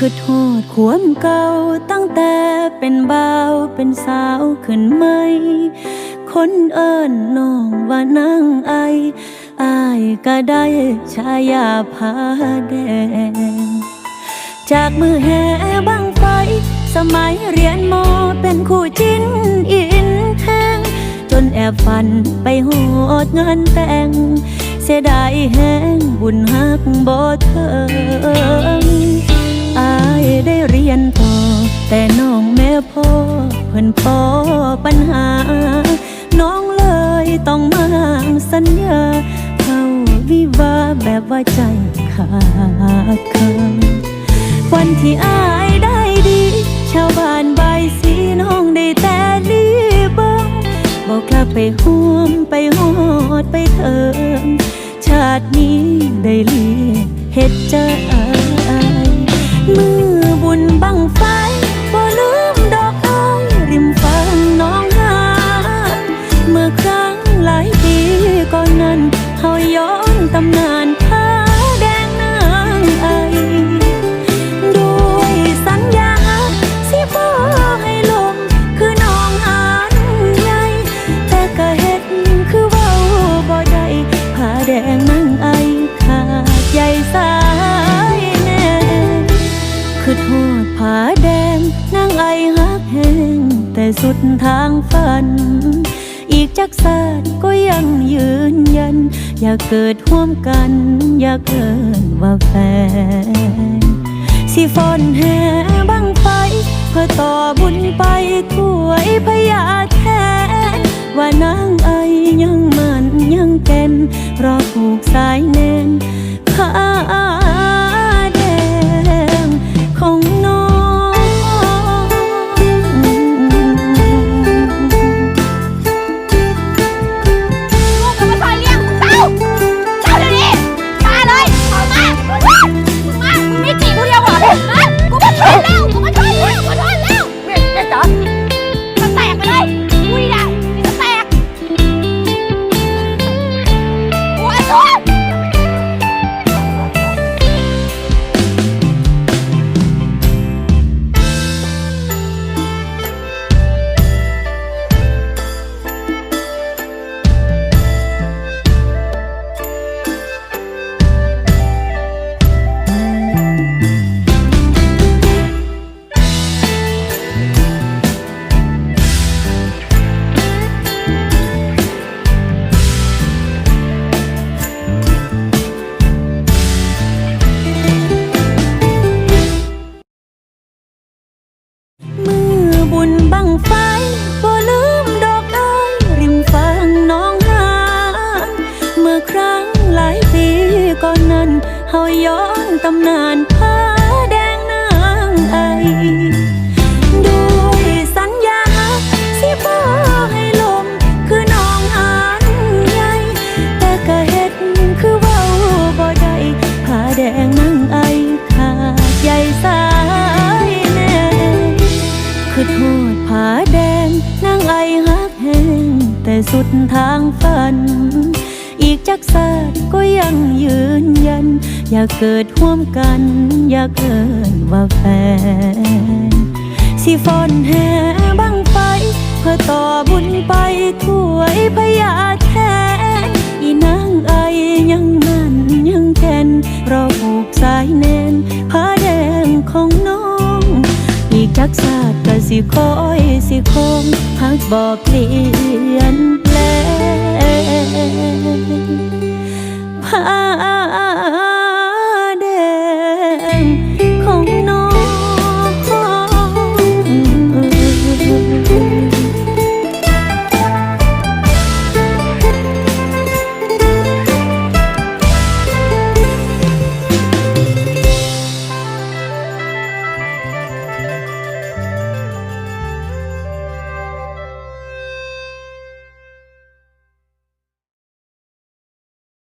คือโทษขวมเก่าตั้งแต่เป็นบ่าวเป็นสาวขึ้นไหม คนเอิ้นน้องว่านางไออายก็ได้ชายาผาแดง จากมือแห่บังไฟ สมัยเรียนมอเป็นคู่จิ้นอินแทงจนแอบฝันไปโหดงานแต่ง เสียดายแห้งบุญหักบ่เทิง อายได้เรียนต่อ แต่น้องแม่พ่อเพิ่นปอปัญหา น้องเลยต้องมาสัญญา เข้าวิวาแบบว่าใจขาดคำวันที่อายได้ดี ชาวบ้านใบสีน้องได้แต่ลีบังบอกกลับไปห่วมไปหอดไปเถิมชาตินี้ได้เลียเฮ็ดใจมื ใหญ่สายแน่คือโทษผาแดงนางไอฮักแหงแต่สุดทางฝัน อีกจักศาสตร์ก็ยังยืนยัน อยากเกิดร่วมกัน อยากเกินว่าแฟนสิฟอนแห่บังไฟเพื่อต่อบุญไปถวยพญาแทน ว่านางไอยังมันยังแก่นรอผูกสายแน่น ผ้า ไฟบ่ลืมดอกไอ้ริมฝั่งหน้องหานเมื่อครั้งหลายปีก่อนนั้นเฮาย้อนตำนานผ้า สุดทางฝัน อีกจักศาสตร์ก็ยังยืนยัน อยากเกิดร่วมกัน อยากเกินว่าแฟน สิฟอนแห่บังไฟ เพื่อต่อบุญไปถวยพญาแทน อีนางไอยังมันยังแก่นรอผูกสายแน่นผ้าแดงของน้องอีกจักศาสตร์ก็สิคอยสิคงหักบอกเปลี่ยน ผ่า